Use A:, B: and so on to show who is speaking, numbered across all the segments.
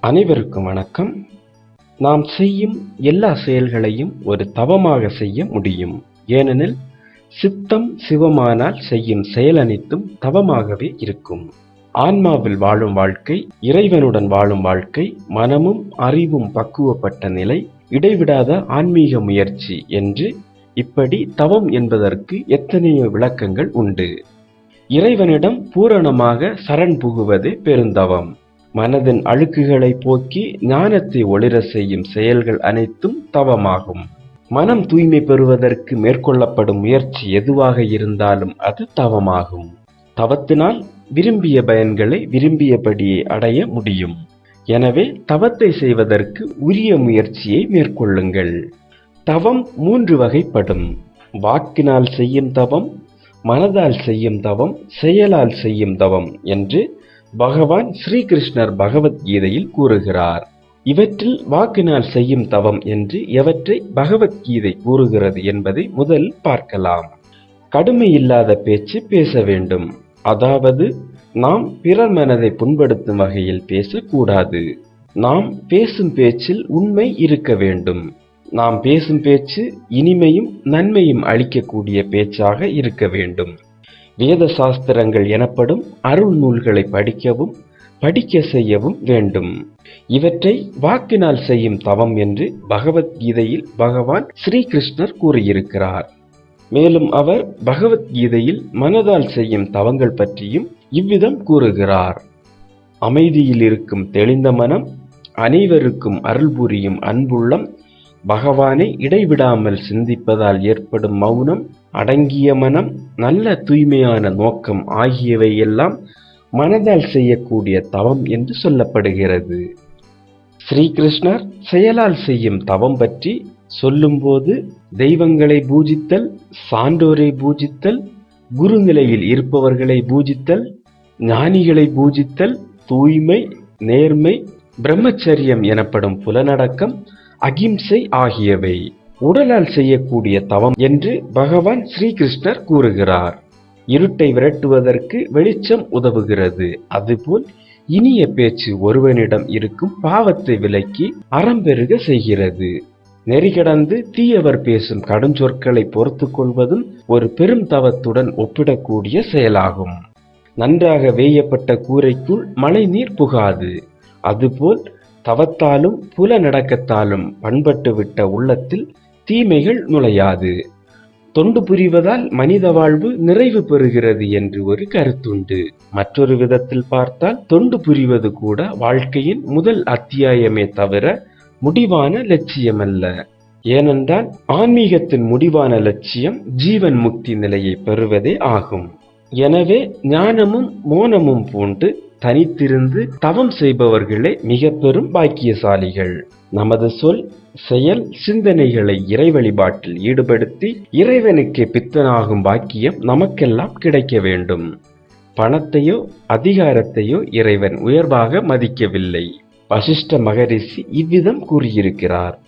A: அனைவருக்கும் வணக்கம். நாம் செய்யும் எல்லா செயல்களையும் ஒரு தவமாக செய்ய முடியும். ஏனெனில் சித்தம் சிவமானால் செய்யும் செயல் அனைத்தும் தவமாகவே இருக்கும். ஆன்மாவில் வாழும் வாழ்க்கை இறைவனுடன் வாழும் வாழ்க்கை மனமும் அறிவும் பக்குவப்பட்ட நிலை இடைவிடாத ஆன்மீக முயற்சி என்று இப்படி தவம் என்பதற்கு எத்தனையோ விளக்கங்கள் உண்டு. இறைவனிடம் பூரணமாக சரண் புகுவது பெருந்தவம். மனதின் அழுக்குகளை போக்கி ஞானத்தை ஒளிர செய்யும் செயல்கள் அனைத்தும் தவமாகும். மனம் தூய்மை பெறுவதற்கு மேற்கொள்ளப்படும் முயற்சி எதுவாக இருந்தாலும் அது தவமாகும். தவத்தினால் விரும்பிய பயன்களை விரும்பியபடியே அடைய முடியும். எனவே தவத்தை செய்வதற்கு உரிய முயற்சியை மேற்கொள்ளுங்கள். தவம் மூன்று வகைப்படும். வாக்கினால் செய்யும் தவம் மனதால் செய்யும் தவம் செயலால் செய்யும் தவம் என்று பகவான் ஸ்ரீகிருஷ்ணர் பகவத்கீதையில் கூறுகிறார் இவற்றில் வாக்கினால் செய்யும் தவம் என்று எவற்றை பகவத்கீதை கூறுகிறது என்பதை முதல் பார்க்கலாம். கடுமை இல்லாத பேச்சு பேச வேண்டும். அதாவது நாம் பிறர் மனதை புண்படுத்தும் வகையில் பேசக்கூடாது. நாம் பேசும் பேச்சில் உண்மை இருக்க வேண்டும். நாம் பேசும் பேச்சு இனிமையும் நன்மையும் அளிக்கக்கூடிய பேச்சாக இருக்க வேண்டும். வேத சாஸ்திரங்கள் எனப்படும் அருள் நூல்களை படிக்கவும் படிக்க செய்யவும் வேண்டும். இவற்றை வாக்கினால் செய்யும் தவம் என்று பகவத்கீதையில் பகவான் ஸ்ரீகிருஷ்ணர் கூறியிருக்கிறார். மேலும் அவர் பகவத்கீதையில் மனதால் செய்யும் தவங்கள் பற்றியும் இவ்விதம் கூறுகிறார். அமைதியில் இருக்கும் தெளிந்த மனம் அனைவருக்கும் அருள் புரியும் அன்புள்ளம் பகவானை இடைவிடாமல் சிந்திப்பதால் ஏற்படும் மௌனம் அடங்கிய மனம் நல்ல தூய்மையான நோக்கம் ஆகியவை எல்லாம் மனதால் செய்யக்கூடிய தவம் என்று சொல்லப்படுகிறது. ஸ்ரீகிருஷ்ணர் செயலால் செய்யும் தவம் பற்றி சொல்லும்போது தெய்வங்களை பூஜித்தல் சான்றோரை பூஜித்தல் குருநிலையில் இருப்பவர்களை பூஜித்தல் ஞானிகளை பூஜித்தல் தூய்மை நேர்மை பிரம்மச்சரியம் எனப்படும் புலனடக்கம் அகிம்சை ஆகியவை. உடலால் செய்யக்கூடிய தவம் என்று பகவான் ஸ்ரீகிருஷ்ணர் கூறுகிறார். இருட்டை விரட்டுவதற்கு வெளிச்சம் உதவுகிறது. அதுபோல் இனிய பேச்சு ஒருவனிடம் இருக்கும் பாவத்தை விலக்கி அறம்பெருக செய்கிறது. நெறிகடந்து தீயவர் பேசும் கடுஞ்சொற்களை பொறுத்து கொள்வதும் ஒரு பெரும் தவத்துடன் ஒப்பிடக்கூடிய செயலாகும். நன்றாக வேயப்பட்ட கூரைக்குள் மழை நீர் புகாது. அதுபோல் தவத்தாலும் புல நடக்கத்தாலும் பண்பட்டுவிட்ட உள்ளத்தில் தீமைகள் நுழையாது. தொண்டு புரிவதால் மனித வாழ்வு நிறைவு பெறுகிறது என்று ஒரு கருத்துண்டு. மற்றொரு விதத்தில் பார்த்தால் தொண்டு புரிவது கூட வாழ்க்கையின் முதல் அத்தியாயமே தவிர முடிவான லட்சியமல்ல. ஏனென்றால் ஆன்மீகத்தின் முடிவான லட்சியம் ஜீவன் முக்தி நிலையை பெறுவதே ஆகும். எனவே ஞானமும் மோனமும் பூண்டு தனித்திருந்து தவம் செய்பவர்களே மிக பெரும் பாக்கியசாலிகள். நமது சொல் செயல் சிந்தனைகளை இறை வழிபாட்டில் ஈடுபடுத்தி இறைவனுக்கு பித்தனாகும் பாக்கியம் நமக்கெல்லாம் கிடைக்க வேண்டும். பணத்தையோ அதிகாரத்தையோ இறைவன் உயர்வாக மதிக்கவில்லை. வசிஷ்ட மகரிஷி இவ்விதம் கூறியிருக்கிறார்.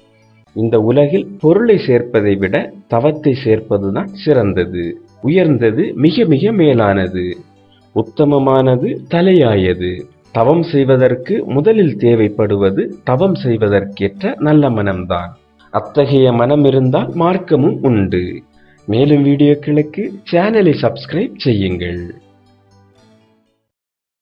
A: இந்த உலகில் பொருளை சேர்ப்பதை விட தவத்தை சேர்ப்பதுதான் சிறந்தது. உயர்ந்தது மிக மிக மேலானது. உத்தமமானது தலையாயது. தவம் செய்வதற்கு முதலில் தேவைப்படுவது தவம் செய்வதற்கேற்ற நல்ல மனம்தான். அத்தகைய மனம் இருந்தால் மார்க்கமும் உண்டு. மேலும் வீடியோக்களுக்கு சேனலை சப்ஸ்கிரைப் செய்யுங்கள்.